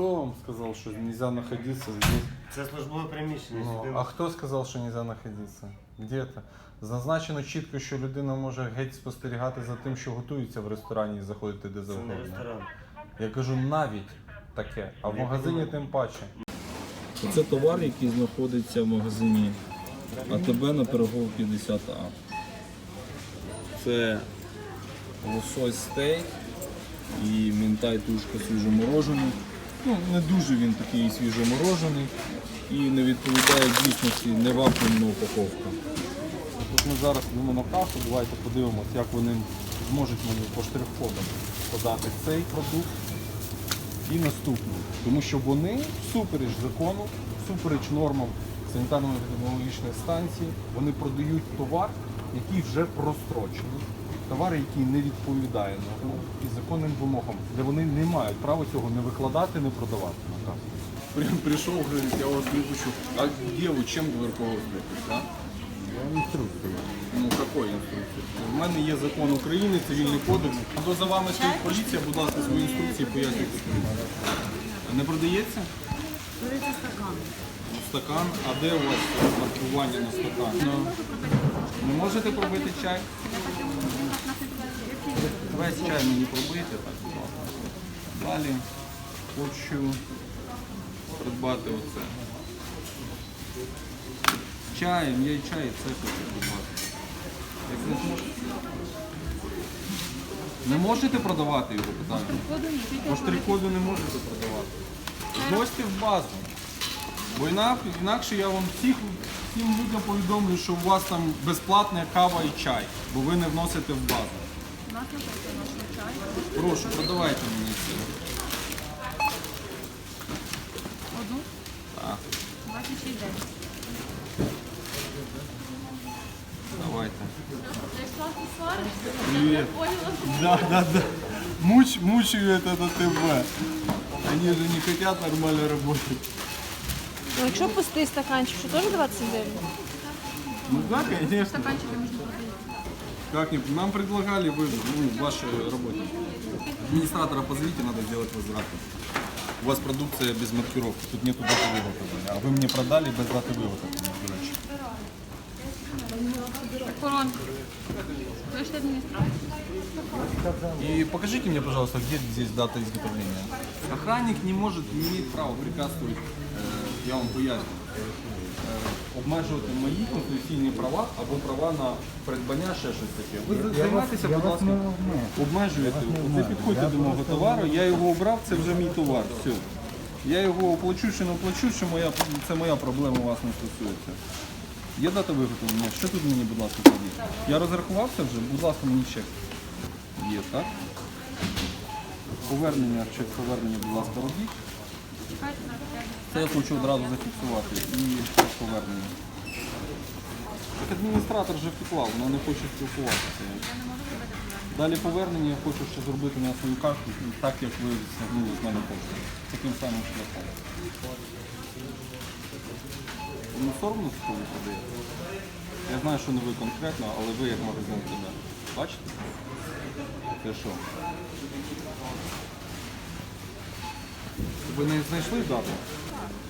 Кто вам сказал, что нельзя находиться здесь? Це службове приміщення. Ну, а хто сказав, що нельзя знаходитися? Де це? Зазначено чітко, що людина може геть спостерігати за тим, що готується в ресторані і заходити де Це не завгодно. ресторан. Я кажу навіть таке, а в магазині тим паче. Це товар, який знаходиться в магазині АТБ на пирогов 50А. Це лосось стейк і мінтай тушка свіжоморожений. Ну, не дуже він такий свіжоморожений і не відповідає дійсності не вакуумна упаковка. Тут ми зараз йдемо на касу, давайте подивимося, як вони зможуть мені по штрих-кодам подати цей продукт і наступний. Тому що вони всупереч закону, всупереч нормам санітарно-епідеміологічної станції, вони продають товар, який вже прострочений Товар, який не відповідає нормам і законним вимогам, де вони не мають права цього не викладати, не продавати на касу. Прям пришел, говорит, я вас выпущу. А где вы, чем вы руководствуетесь, да? Ну, какой інструкції? У мене є закон України, цивільний кодекс. Або за вами стоїть поліція, будь ласка, свої інструкції пояснюйте поліції. Не продається? Берете стакан. Стакан, а де у вас маркування на стакан? Ну, не можете пробити чай? Весь чай мені пробити, так, будь. Далі хочу придбати оце. Чаєм, я і чай, і це хочу придбати. Як не зможете? Не можете продавати його питання? По штрих-коду не можете продавати. Вносьте в базу. Бо інак- інакше я вам всіх, всім людям повідомлю, що у вас там безплатна кава і чай, бо ви не вносите в базу. У нас написано, що чай. Прошу, продавайте мені це. Одну. Так, 26 день. давайте. Зайшла ти сваришся? Привет. Поняла? Да, да, да. Муч, мучают это ТВ. Они же не хотят нормально работать. Ну, якщо пустий стаканчик, що теж 20 гривень? Ну да, конечно. Стаканчики можна подивитися. Как не, нам предлагали вы, ну, ваши работники. Администратора позовите, надо сделать возврат. У вас продукция без маркировки, тут нету даты выготовления. А вы мне продали без даты выготовления, до речі. Корон. Ви ж адміністратор. И покажите мне, пожалуйста, где здесь дата изготовления. Охранник не может, не имеет права препятствовать, э, я вам поясню, е, Обмежувати мої конституційні права або права на придбання ще щось таке. Ви займайтеся, будь ласка, обмежуєте. Не підходьте до мого товару, я його обрав, це вже мій товар. Все. Я його оплачу чи не оплачу, що моя, це моя проблема вас не стосується. Є дата виготовлення? Що тут мені, будь ласка, тоді? Я розрахувався вже, будь ласка, мені чек. Є, так? Повернення, чек повернення, будь ласка, робіть. Це я хочу одразу зафіксувати. І повернення. Так адміністратор вже втекла, вона не хоче спілкуватися. Далі повернення я хочу ще зробити на свою карту, так як ви стягнули з мене кошти. Таким самим шляхом. Ну, соромно, що ви. Я знаю, що не ви конкретно, але ви як магазин тебе. Бачите? Це що? Ви не знайшли дату?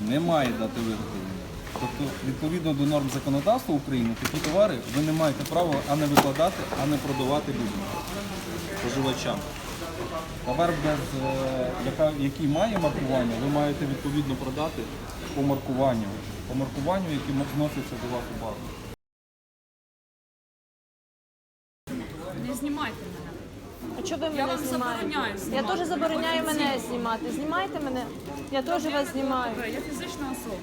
Немає дати виготовлення. Тобто, відповідно до норм законодавства України, такі товари ви не маєте права а не викладати, а не продавати людям, споживачам. Товар, без, е, яка, який має маркування, ви маєте відповідно продати по маркуванню, по маркуванню, яке вноситься до вас у базу. Не знімайте мене. А чого ви Я вам знімаєте? забороняю Я знімати. теж забороняю мене знімати. Знімайте мене. Я теж вас знімаю. Я фізична особа.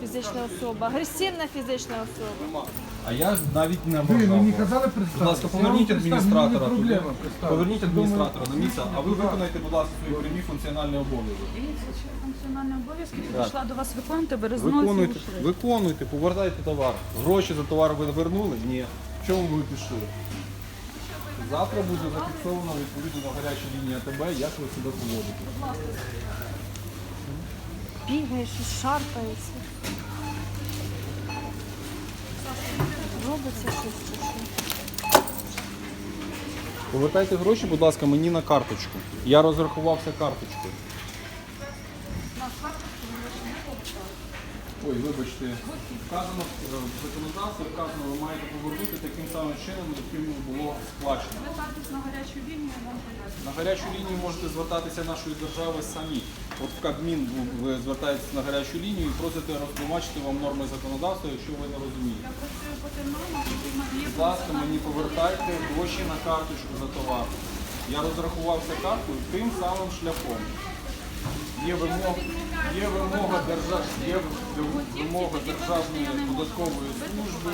Фізична особа. Агресивна фізична особа. А я навіть не Ви бажав. мені казали Будь ласка, поверніть адміністратора. туди. Поверніть адміністратора на місце, а ви виконайте, будь ласка, свої прямі функціональні обов'язки. Дивіться, що функціональні обов'язки підійшла до вас виконувати, ви Виконуйте, ушли. виконуйте, повертайте товар. Гроші за товар ви вернули? Ні. В чому ви пішли? Завтра буде зафіксовано відповідно на гарячу лінію АТБ, як ви себе поводите. Бігаєш і шарпається. Робиться щось. Повертайте гроші, будь ласка, мені на карточку. Я розрахувався карточкою. Ой, вибачте, вказано в законодавстві, вказано, ви маєте повернути таким самим чином, яким було сплачено. Звертайтесь на гарячу лінію, поясню. На гарячу лінію можете звертатися нашої держави самі. От в Кабмін ви- звертаєтесь на гарячу лінію і просите розтлумачити вам норми законодавства, якщо ви не розумієте. Я працюю по тим нормам, які в. Будь ласка, мені повертайте гроші на карточку за товар. Я розрахувався карткою тим самим шляхом. Є вимога, є вимога, держав, є вимога Державної податкової служби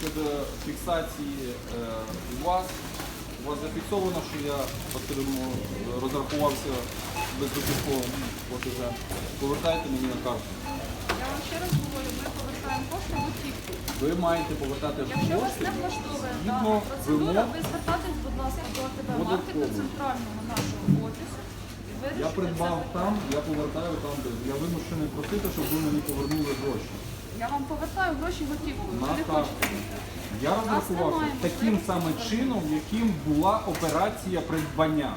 щодо фіксації е, у вас. У вас зафіксовано, що я отримав, розрахувався безготівково платежем. Повертайте мені на карту. Я вам ще раз говорю, ми повертаємо кошти готівку. Ви маєте повертати Якщо вас кошти не влаштовує згідно процедура, вимог ви звертайтесь, будь ласка, до маркету податкової. центрального нашого офісу. Я придбав там, я повертаю там, де я вимушений просити, щоб ви мені повернули гроші. Я вам повертаю гроші готівкою. На Ви не хочете. Я розрахувався немає таким самим чином, яким була операція придбання.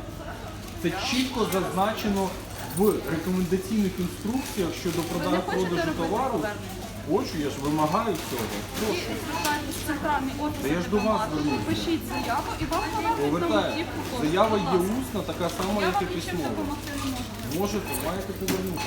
Це чітко зазначено в рекомендаційних інструкціях щодо Ви не продажу хочете продажу робити товару. повернення? Хочу, я ж вимагаю цього. Прошу. центральний офіс Та я ж до вас звернувся. пишіть заяву і вам повернуть Повертаю. готівку кошти. Заява Будь є ласка. усна, така сама, Я як і вам письмова. допомогти не можу. Можете, маєте повернути.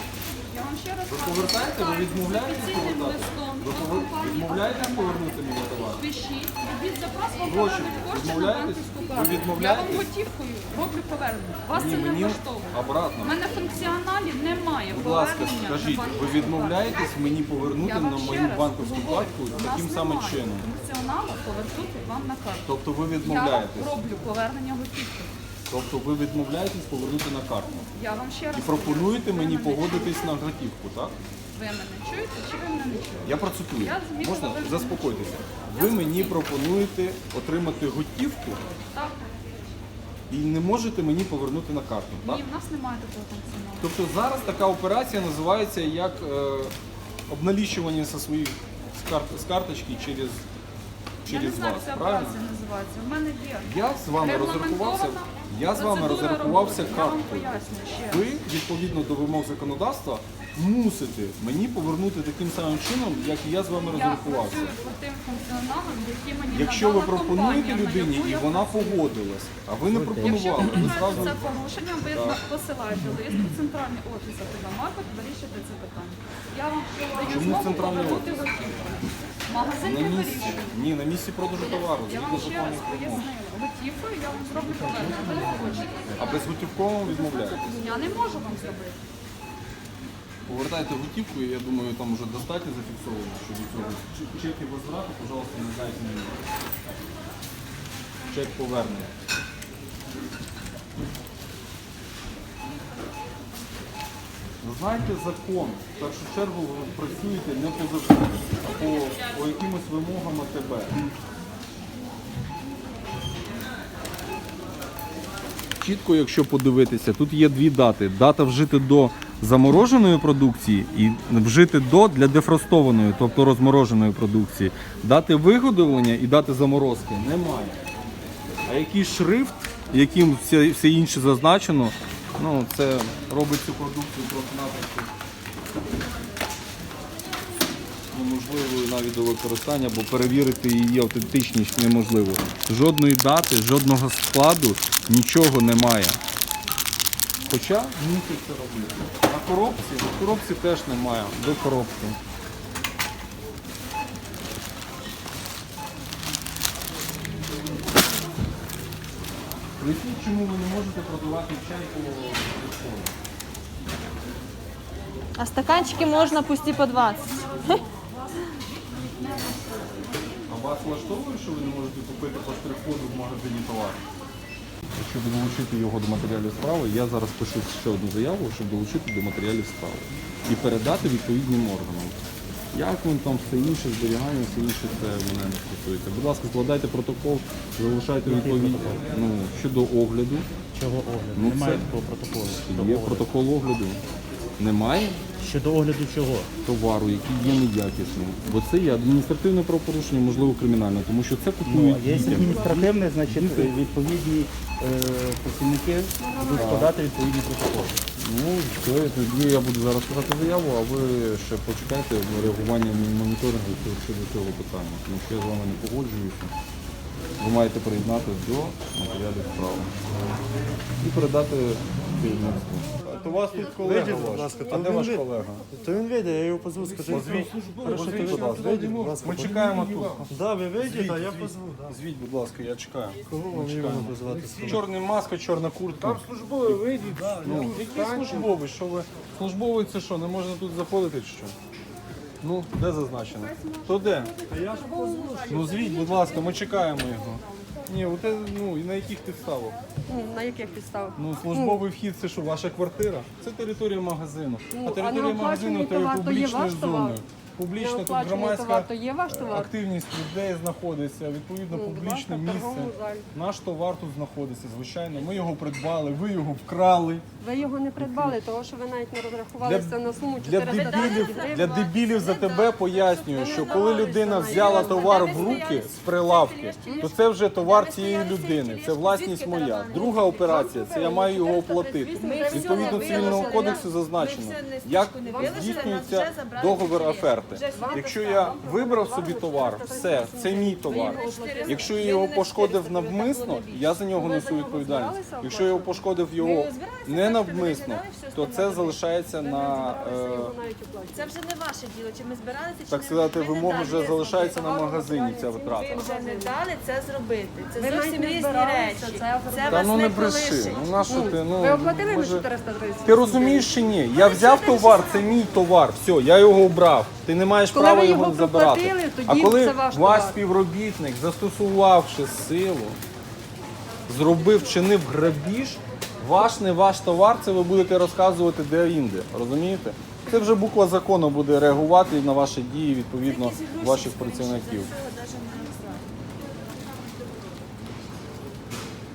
Я вам ще раз Ви кажу, повертаєте, ви відмовляєтесь офіційним повертати? листом Ви до повер- компанії відмовляєтесь «Альфа повернути мені товар? Пишіть, робіть запрос, вам Гроші повернуть кошти на відмовляєтесь? банківську Ви карту. Я вам готівкою роблю повернення. Вас Ні, це не мені влаштовує. обратно. У мене в функціоналі немає Будь ласка, повернення на скажіть, ви відмовляєтесь мені карту. повернути вам на ще мою раз банківську говорю, картку у нас таким самим немає чином? Функціоналу повернути вам на карту. Тобто ви Я вам відмовляєтесь? роблю повернення готівки. Тобто ви відмовляєтесь повернути на карту? Я вам ще раз І пропонуєте мені ви мене погодитись на готівку, так? чуєте? Ви мене чуєте чи ви мене не чуєте? Я процитую. Я Можна? ви- Заспокойтеся. Ви мені пропонуєте отримати готівку Так. і не можете мені повернути на карту, так? Ні, в нас немає такого функціоналу. Тобто зараз така операція називається як е, обналічування зі своїх з, карт, з карточки через, Я не знаю, вас. як ця Правильно? операція називається. У мене є. Я з вами розрахувався. Я з вами процедура розрахувався роботи. Я вам карткою. поясню ще. раз. Ви відповідно до вимог законодавства мусите мені повернути таким самим чином, як і я з вами Я розрахувався. працюю по тим функціоналам, які мені Якщо ви надала пропонуєте компанія, на людині яку і я вона погодилась, а ви не Якщо пропонували, ви ви вважаєте зразу це порушенням, ви посилаєте лист у центральний офіс АТБ Маркет, вирішите це питання. Я вам даю Чому змогу центральний повернути готівку. Магазин на не місці. вирішує. Ні, на місці продажу товару, Я згідно вам ще раз пояснила. Готівкою я вам зроблю повернення. Ви не хочете. А безготівково відмовляєтесь. Я не можу вам зробити. Повертайте готівку, і я думаю, там вже достатньо зафіксовано щодо цього. Чеки возврату, пожалуйста, не дайте мені. Чек повернення. Ви знаєте закон. В першу чергу ви працюєте не по закону, а по, по якимось вимогам АТБ. Чітко, якщо подивитися, тут є дві дати: дата вжити до замороженої продукції і вжити до для дефростованої, тобто розмороженої продукції. Дати виготовлення і дати заморозки немає. А який шрифт, яким все, все інше зазначено, ну це робить цю продукцію просто-напросто неможливою навіть до використання, бо перевірити її автентичність неможливо. Жодної дати, жодного складу, нічого немає. Хоча мусить це робити. На коробці, на коробці теж немає, до коробки. Поясніть, чому ви не можете продавати чай по телефону? А стаканчики можна пусті по 20. А вас влаштовує, що ви не можете купити по штрих-коду в магазині товар? Щоб долучити його до матеріалів справи, я зараз пишу ще одну заяву, щоб долучити до матеріалів справи і передати відповідним органам. Як він там все інше, зберігання, все інше це мене не стосується. Будь ласка, складайте протокол, залишайте відповідь ну, щодо огляду. Чого огляду? Ну, Немає це- такого протоколу. Щодо Є огляду. протокол огляду. Немає Щодо огляду чого? товару, який є неякісним. Бо це є адміністративне правопорушення, можливо, кримінальне, тому що це Ну, купують є дітям. адміністративне, значить відповідні е, працівники будуть складати відповідні протоколи. Ну, все, тоді я буду зараз писати заяву, а ви ще почекайте реагування моніторингу щодо цього питання. Тому що я з вами не погоджуюся. Ви маєте приєднатися до матеріалів справи і передати керівництву. То у вас тут колега Вийдіть, будь ваш. ласка, А де ваш колега? То він вийде, я його позву. Хорошо, то Вийдіть, будь ласка. вийдіть, будь ласка. Ми чекаємо тут. Да, ви вийдіть, а я позву. Да. Звіть, будь ласка, я чекаю. Кого вам іменно позвати? Чорна маска, чорна куртка. Там службовий вийдіть. Ну, який службовий? Що ви? Службовий це що, не можна тут заходити чи що? Ну, де зазначено? То де? Ну звіть, будь ласка, ми чекаємо його. Ні, от це, ну і на яких підставах? Ну, На яких підставах? Ну, службовий вхід це що, ваша квартира? Це територія магазину. Ну, а а територія магазину оплачений то є товар, то є публічною товар? зоною. Публічна тут громадська то є ваш товар? активність людей знаходиться, відповідно, Ну, публічне ласка, місце. Наш товар тут знаходиться, звичайно. Ми його придбали, ви його вкрали. Ви його не придбали, того що ви навіть не розрахувалися на суму Для дебілів, гривень. для дебілів за тебе пояснюю, що коли людина взяла товар в руки з прилавки, то це вже товар цієї людини, це власність моя. Друга операція це я маю його оплатити. Відповідно цивільного кодексу зазначено, як здійснюється договір оферти. Якщо я вибрав собі товар, все, це мій товар. Якщо я його пошкодив навмисно, я за нього несу відповідальність. Якщо я його пошкодив його не навмисно, то це залишається на е, Це вже не ваше діло, чи ми збиралися, так сказати, вимога вже залишається на магазині. Ця Ви витрата. вже не дали це зробити. Це зовсім різні речі. це вас ну не бреши. Ну на що ти? Ну Ви оплатили може- 430? Ти розумієш чи ні? Я взяв товар, це мій товар. Все, я його обрав. Ти не маєш Коли права ви його його забирати. проплатили, тоді а коли це ваш ваш товар. співробітник, застосувавши силу, зробив, вчинив грабіж, ваш не ваш товар, це ви будете розказувати де інде. Розумієте? Це вже буква закону буде реагувати на ваші дії відповідно ваших працівників.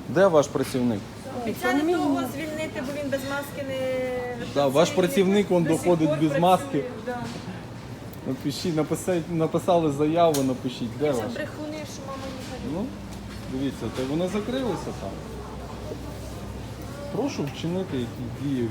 Де ваш працівник? Обіцяли того звільнити, бо він без маски не Да, ваш працівник він доходить без маски. да. Напишіть, написать- написали заяву, напишіть, де Це ваш? брехуни, що мама не Ну, дивіться, то вони закрилися там. Прошу вчинити якісь дії